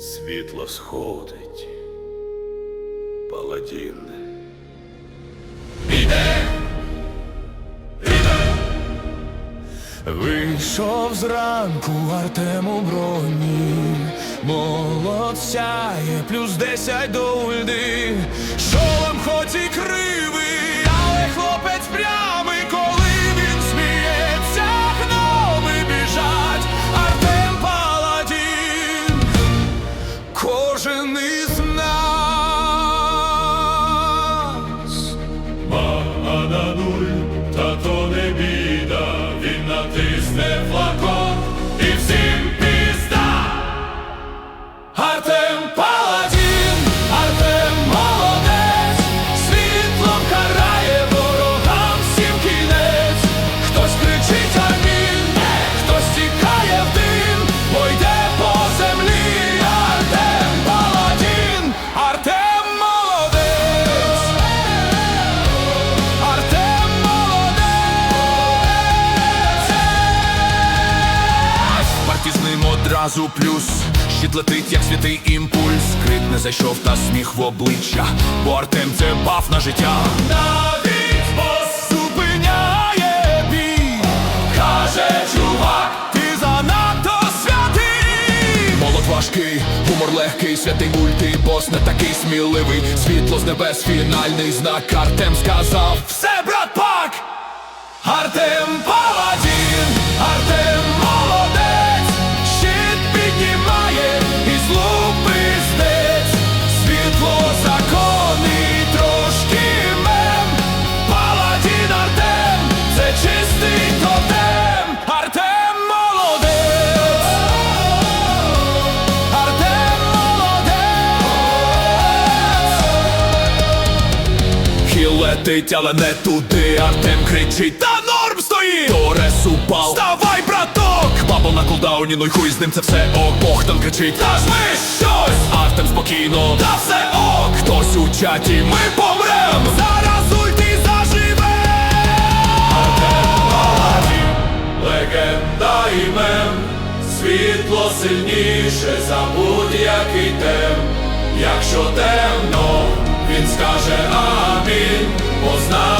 Світло сходить, паладін. Вийшов зранку Артем у броні, молод сяє, плюс десять до ульди. Одразу плюс. Щит летить, як святий імпульс. Крик не зайшов та сміх в обличчя. Бо Артем це баф на життя. Навіть бос зупиняє бій. Каже чувак, ти занадто святий Молод важкий, гумор легкий, святий мульти, бос не такий сміливий. Світло з небес, фінальний знак. Артем сказав Все, брат, пак! Летить, але не туди. Артем кричить, та норм стоїть! Торес упав, Вставай, браток! Бабл на кулдауні, ну й хуй з ним це все ок. Богдан кричить, та жми щось! Артем спокійно, та все ок! Хтось у чаті, ми помрем! Зараз ульти заживе! Легенда і мем, світло сильніше за будь-який тем. Якщо темно, він скаже амінь, бо з нами Артем.